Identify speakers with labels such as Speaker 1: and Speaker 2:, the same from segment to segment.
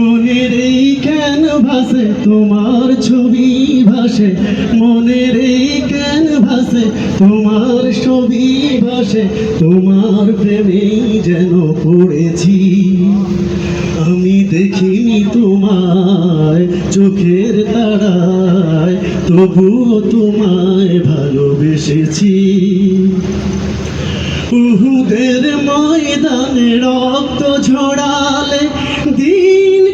Speaker 1: মনের এই কেন ভাসে তোমার ছবি ভাসে। মনের এই কেন ভাসে তোমার ছবি ভাসে। তোমার প্রেমেই যেন পড়েছি। আমি দেখিনি তোমায় চোখের তারায়, তবুও তোমায় ভালোবেসেছি। উহুদের ময়দানে রক্ত ঝরালে দিন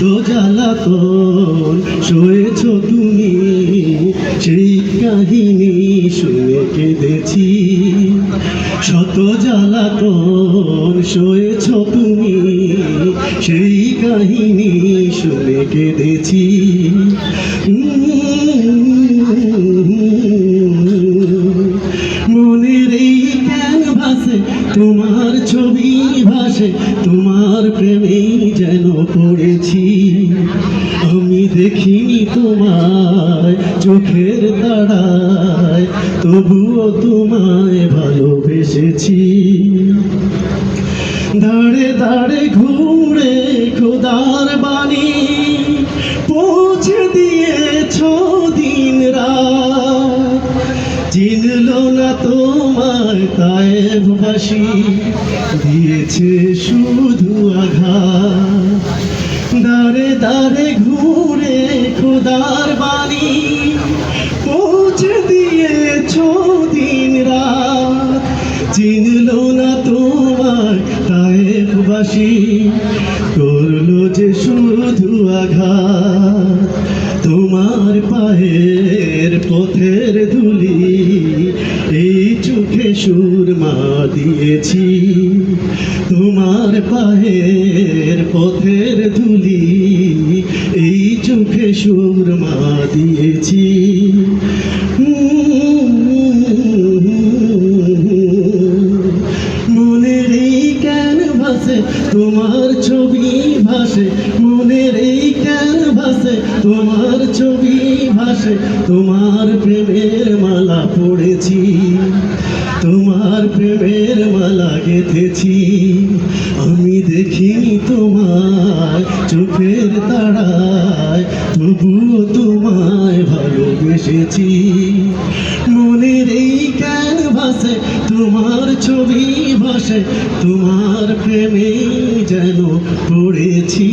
Speaker 1: শত জ্বালাতন সয়েছ তুমি, সেই কাহিনী শুনে কেঁদেছি। শত জ্বালাতন সয়েছ তুমি, সেই কাহিনী শুনে কেঁদেছি। যেন পড়েছি আমি দেখিনি তোমায় চোখের তারায় তবুও তোমায় ভালোবেসেছি। দাঁড়ে দাঁড়ে ঘুরে চিনল না তোমায় তায়েববাসী দিয়েছে শুধু আঘাত। দাঁড়ে দাঁড়ে ঘুরে খোদার বাণী পৌঁছে দিয়েছ দিন রাত। চিনল না তোমায় তায়েববাসী করল যে শুধু আঘাত। তোমার পায়ের পথের ধুলি, এই চোখে সুর মা দিয়েছি। তোমার পায়ের পথের ধুলি, এই চোখে সুরমা দিয়েছি। ভাসে তোমার ছবি ভাসে, মনের এই কেন ভাসে তোমার ছবি ভাসে, তোমার প্রেমের মালা পড়েছি, তোমার প্রেমের মালা গেঁথেছি। আমি দেখিনি তোমার চোখের তারায়, তবুও তোমায় ভালোবেসেছি। ছবি ভাসে তোমার প্রেমে যেন পড়েছি।